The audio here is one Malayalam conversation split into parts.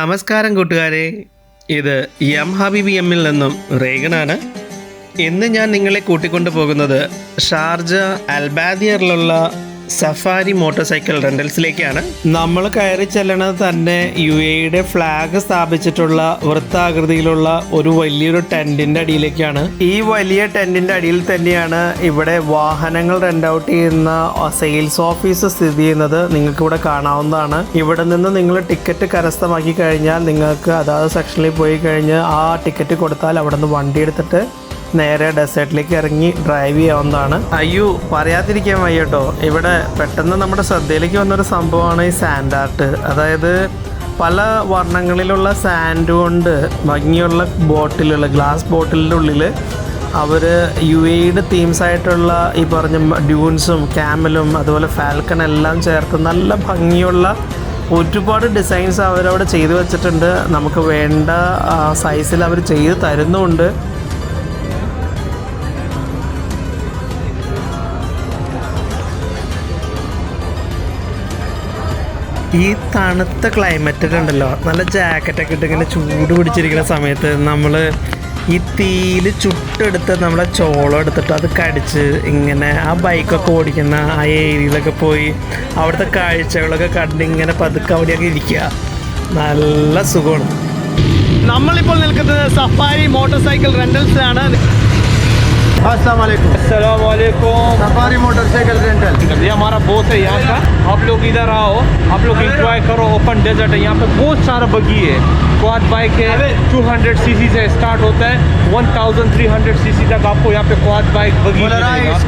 നമസ്കാരം കൂട്ടുകാരെ. ഇത് എം ഹബീബി എമ്മിൽ നിന്നും റേഗനാണ് ഇന്ന് ഞാൻ നിങ്ങളെ കൂട്ടിക്കൊണ്ടു പോകുന്നത് ഷാർജ അൽബാദിയറിലുള്ള സഫാരി മോട്ടോർ സൈക്കിൾ റെന്റൽസിലേക്കാണ്. നമ്മൾ കയറി ചെല്ലണത് തന്നെ യു എയുടെ ഫ്ലാഗ് സ്ഥാപിച്ചിട്ടുള്ള വൃത്താകൃതിയിലുള്ള ഒരു വലിയൊരു ടെന്റിന്റെ അടിയിലേക്കാണ്. ഈ വലിയ ടെന്റിന്റെ അടിയിൽ തന്നെയാണ് ഇവിടെ വാഹനങ്ങൾ റെന്റ് ഔട്ട് ചെയ്യുന്ന സെയിൽസ് ഓഫീസ് സ്ഥിതി ചെയ്യുന്നത് നിങ്ങൾക്ക് ഇവിടെ കാണാവുന്നതാണ്. ഇവിടെ നിന്ന് നിങ്ങൾ ടിക്കറ്റ് കരസ്ഥമാക്കി കഴിഞ്ഞാൽ നിങ്ങൾക്ക് അതാത് സെക്ഷനിൽ പോയി കഴിഞ്ഞ് ആ ടിക്കറ്റ് കൊടുത്താൽ അവിടെ നിന്ന് വണ്ടി എടുത്തിട്ട് നേരെ ഡെസേർട്ടിലേക്ക് ഇറങ്ങി ഡ്രൈവ് ചെയ്യാവുന്നതാണ്. അയ്യോ പറയാതിരിക്കാൻ വയ്യ കേട്ടോ ഇവിടെ പെട്ടെന്ന് നമ്മുടെ ശ്രദ്ധയിലേക്ക് വന്നൊരു സംഭവമാണ് ഈ സാൻഡ് ആർട്ട് അതായത് പല വർണങ്ങളിലുള്ള സാൻഡ് കൊണ്ട് ഭംഗിയുള്ള ബോട്ടിലുകൾ ഗ്ലാസ് ബോട്ടിലിന്റെ ഉള്ളിൽ അവർ യു എയുടെ തീംസ് ആയിട്ടുള്ള ഈ പറഞ്ഞ ഡ്യൂൺസും ക്യാമലും അതുപോലെ ഫാൽക്കൺ എല്ലാം ചേർത്ത് നല്ല ഭംഗിയുള്ള ഒരുപാട് ഡിസൈൻസ് അവരവിടെ ചെയ്തു വെച്ചിട്ടുണ്ട്. നമുക്ക് വേണ്ട സൈസിൽ അവർ ചെയ്ത് തരുന്നുമുണ്ട്. ഈ തണുത്ത ക്ലൈമറ്റിലുണ്ടല്ലോ നല്ല ജാക്കറ്റൊക്കെ ഇട്ട് ഇങ്ങനെ ചൂട് പിടിച്ചിരിക്കുന്ന സമയത്ത് നമ്മൾ ഈ തീയിൽ ചുട്ടെടുത്ത് നമ്മളെ ചോളം എടുത്തിട്ട് അത് കടിച്ച് ഇങ്ങനെ ആ ബൈക്കൊക്കെ ഓടിക്കുന്ന ആ ഏരിയയിലൊക്കെ പോയി അവിടുത്തെ കാഴ്ചകളൊക്കെ കണ്ട് ഇങ്ങനെ പതുക്കെ അവിടെയൊക്കെ ഇരിക്കുക. നല്ല സുഖമാണ്. നമ്മളിപ്പോൾ നിൽക്കുന്നത് സഫാരി മോട്ടോർ സൈക്കിൾ റെന്റൽസിലാണ് सफारी मोटरसाइकिल रेंटल। ये हमारा बॉस है यहाँ का। आप लोग इधर आओ। आप लोग इंजॉय करो। ओपन डेजर्ट है। यहाँ पे बहुत सारा बगी है। क्वाड बाइक है। 200 सीसी से स्टार्ट होता है। 1300 सीसी तक आपको यहाँ पे क्वाड बाइक बगी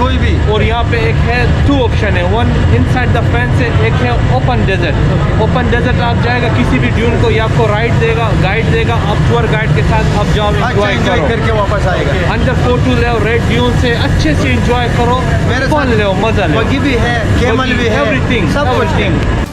कोई भी। और यहाँ पे एक है टू ऑप्शन है। वन इनसाइड द फेंस है एक है ओपन डेजर्ट ओपन डेजर्ट आप जाएगा किसी भी ड्यून को ये आपको राइड देगा गाइड देगा। आप टूर गाइड के साथ आप जाओ अच्छा इंजॉय करके वापस आएगा। अंदर फ़ोटो ले रेड ड्यून से अच्छे से इंजॉय करो मेरे फन ले मज़ा लो। बगी भी है केमल भी है एवरीथिंग सब कुछ।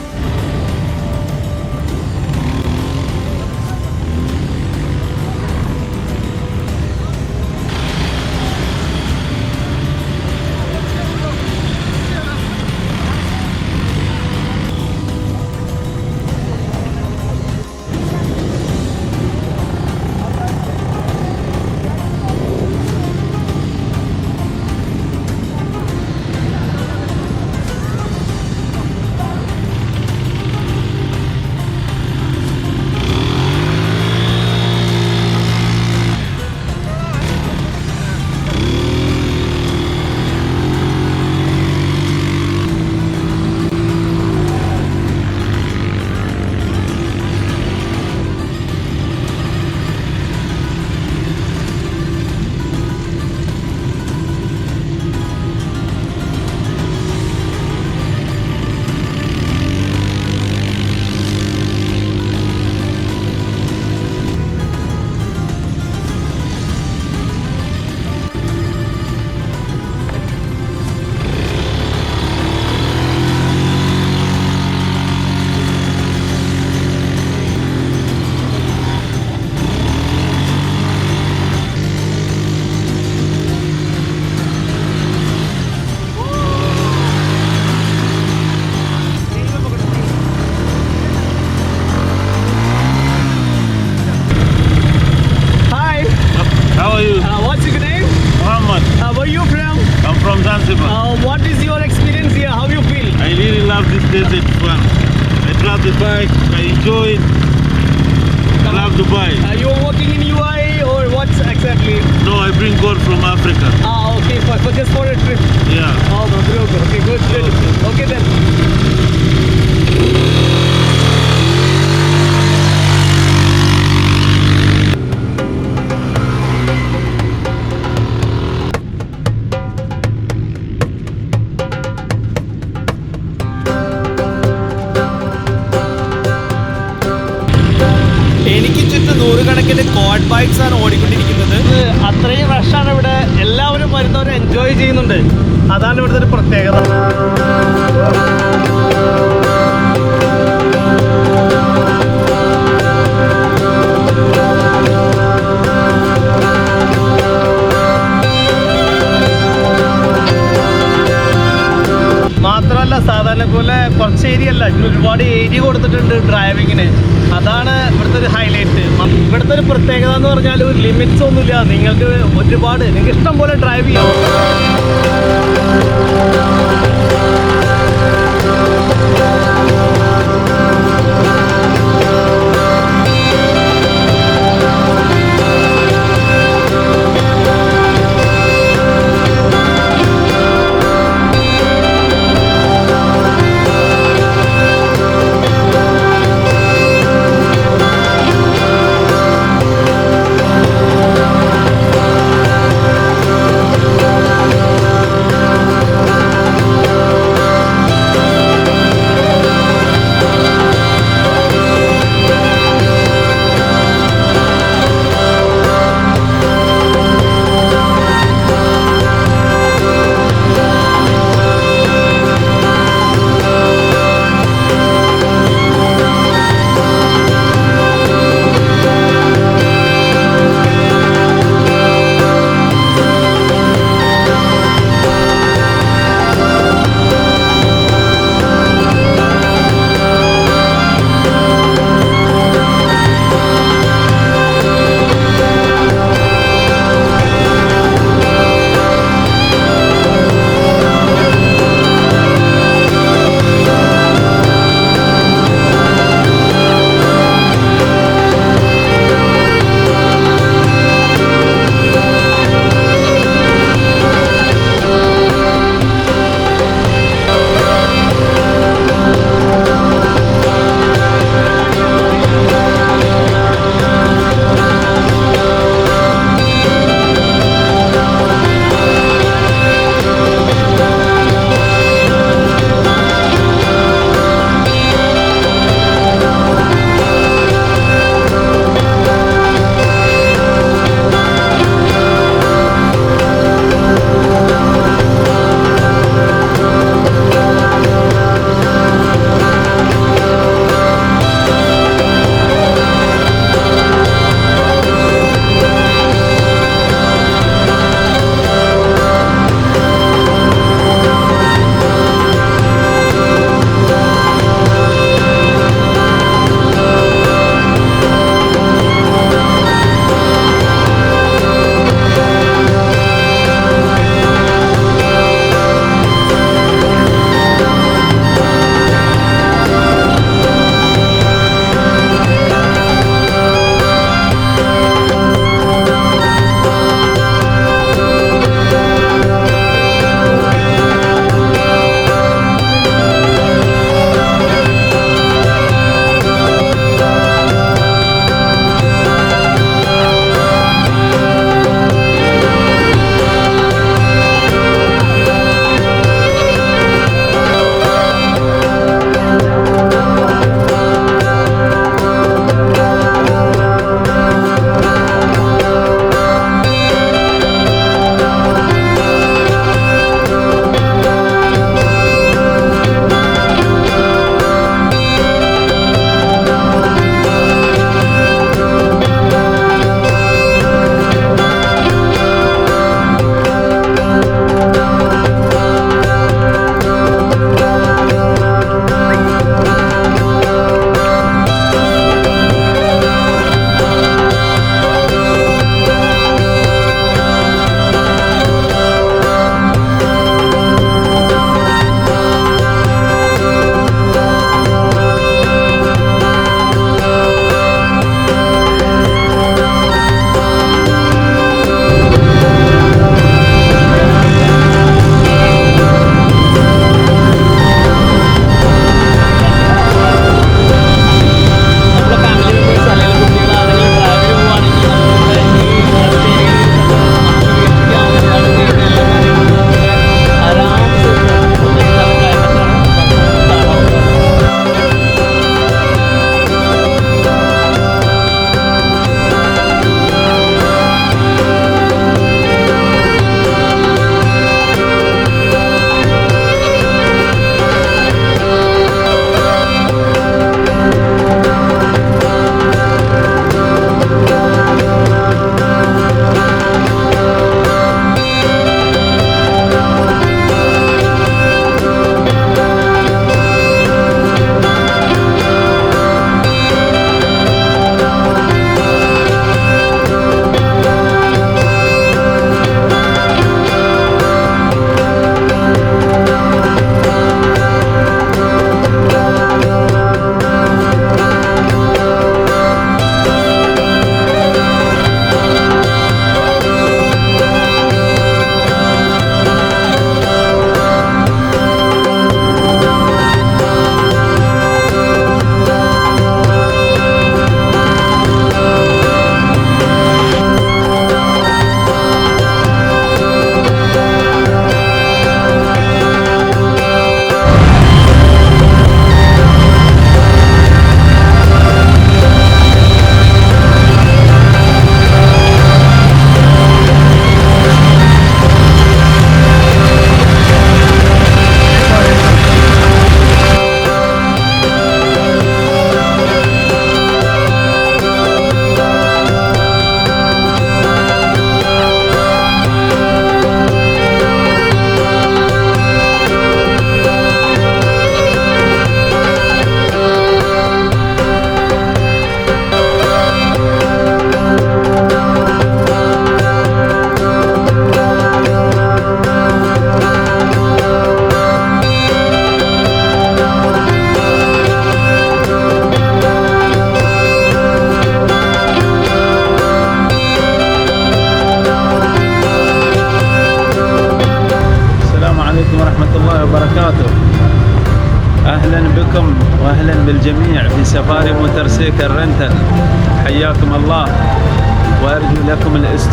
Gold from Africa. Ah, okay, for, for just for a trip. Yeah. Oh, okay, okay, good, ആണ് ഓടിക്കൊണ്ടിരിക്കുന്നത്. അത്രയും റഷാണ് ഇവിടെ. എല്ലാവരും വരുന്നവരും എൻജോയ് ചെയ്യുന്നുണ്ട്. അതാണ് ഇവിടുത്തെ ഒരു പ്രത്യേകത. സാധാരണ പോലെ കുറച്ച് ഏരിയ അല്ല. ഇതിന് ഒരുപാട് ഏരിയ കൊടുത്തിട്ടുണ്ട് ഡ്രൈവിങ്ങിന് അതാണ് ഇവിടുത്തെ ഒരു ഹൈലൈറ്റ് ഇവിടുത്തെ ഒരു പ്രത്യേകത എന്ന് പറഞ്ഞാൽ ഒരു ലിമിറ്റ്സ് ഒന്നുമില്ല. നിങ്ങൾക്ക് ഒരുപാട് നിങ്ങൾക്ക് ഇഷ്ടം പോലെ ഡ്രൈവ് ചെയ്യാം.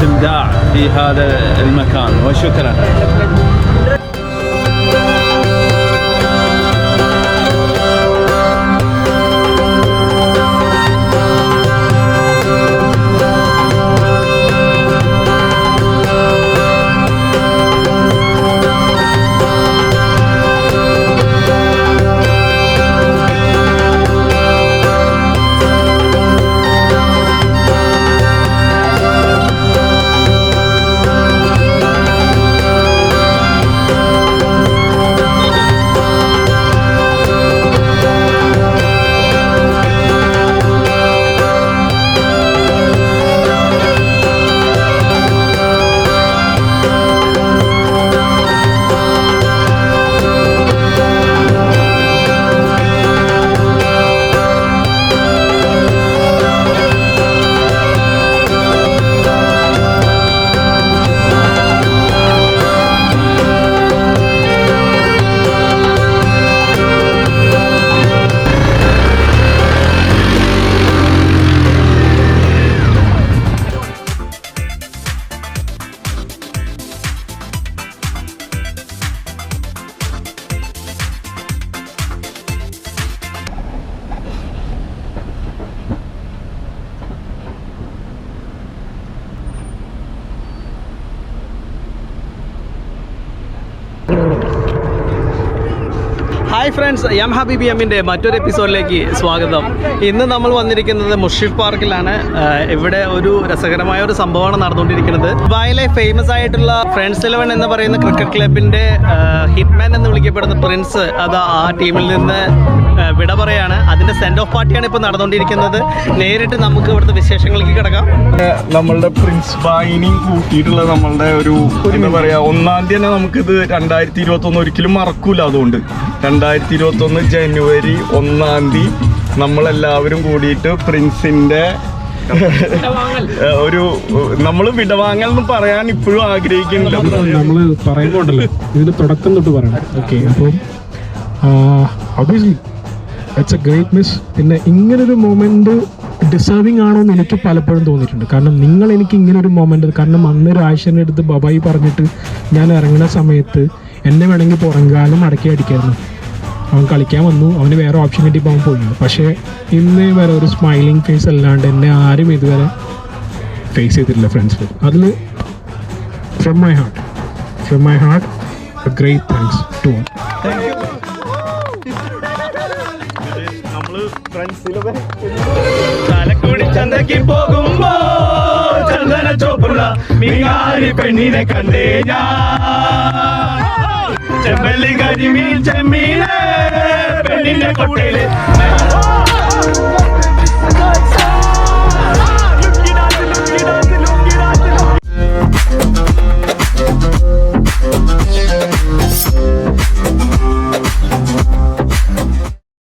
الاستمتاع في هذا المكان وشكرا. ഹായ് ഫ്രണ്ട്സ് എം ഹാബി ബി എമ്മിന്റെ മറ്റൊരു എപ്പിസോഡിലേക്ക് സ്വാഗതം. ഇന്ന് നമ്മൾ വന്നിരിക്കുന്നത് മുഷിഫ് പാർക്കിലാണ്. ഇവിടെ ഒരു രസകരമായ ഒരു സംഭവമാണ് നടന്നുകൊണ്ടിരിക്കുന്നത്. ദുബായിലെ ഫേമസ് ആയിട്ടുള്ള ഫ്രണ്ട്സ് ഇലവൻ എന്ന് പറയുന്ന ക്രിക്കറ്റ് ക്ലബിന്റെ ഹിറ്റ്മാൻ എന്ന് വിളിക്കപ്പെടുന്ന പ്രിൻസ് അത് ആ ടീമിൽ നിന്ന് വിട പറയാണ്. അതിന്റെ സെൻഡ് ഓഫ് പാർട്ടിയാണ് ഇപ്പോൾ നടന്നുകൊണ്ടിരിക്കുന്നത് നേരിട്ട് നമുക്ക് ഇവിടുത്തെ വിശേഷങ്ങളിലേക്ക് കിടക്കാം. നമ്മളുടെ പ്രിൻസ് ബായിനെയും കൂട്ടിയിട്ടുള്ള നമ്മളുടെ ഒരു എന്താ പറയാ ഒന്നാം തീയതി തന്നെ നമുക്കിത് രണ്ടായിരത്തി ഇരുപത്തി ഒന്ന് ഒരിക്കലും മറക്കൂല അതുകൊണ്ട്. രണ്ടായിരത്തി ഇരുപത്തി ഒന്ന് ജനുവരി ഒന്നാം തീയതി നമ്മളെല്ലാവരും കൂടിയിട്ട് പ്രിൻസിന്റെ ഒരു നമ്മൾ വിടവാങ്ങൽ എന്ന് പറയാൻ ഇപ്പോഴും ആഗ്രഹിക്കുന്നുണ്ട് നമ്മൾ പറയുമ്പോണ്ടല്ലോ ഇതിന്റെ തുടക്കം തൊട്ട് പറയണം. ഓക്കെ അപ്പം obviously it's a great miss പിന്നെ ഇങ്ങനൊരു മൊമെന്റ് ഡിസേർവിംഗ് ആണോ എന്ന് എനിക്ക് പലപ്പോഴും തോന്നിയിട്ടുണ്ട്. കാരണം നിങ്ങൾ എനിക്ക് ഇങ്ങനൊരു മൊമെന്റ് കാരണം അന്നൊരു ആഴ്ചന്റെ അടുത്ത് ബബായി പറഞ്ഞിട്ട് ഞാൻ ഇറങ്ങുന്ന സമയത്ത് എന്നെ വേണമെങ്കിൽ പുറങ്കാലം അടക്കി അടിക്കായിരുന്നു. അവൻ കളിക്കാൻ വന്നു. അവന് വേറെ ഓപ്ഷൻ കിട്ടിയപ്പോൾ അവൻ പോയി. പക്ഷേ ഇന്ന് വരെ ഒരു സ്മൈലിംഗ് ഫേസ് അല്ലാണ്ട് എന്നെ ആരും ഇതുവരെ ഫേസ് ചെയ്തിട്ടില്ല ഫ്രണ്ട്സ് അതിൽ from my heart from my heart great thanks to all നമ്മൾ ഫ്രണ്ട്സിലെ ചാലക്കുടി ചന്തയ്ക്ക് പോകുമ്പോ ചന്ദന ചോപ്പുള്ള മിങ്ങാരി പെണ്ണിനെ കണ്ടേ ഞാൻ. ചെമ്പല്ലി കരിമീൻ ചെമ്മീനെ പെണ്ണിന്റെ കൊട്ടയിൽ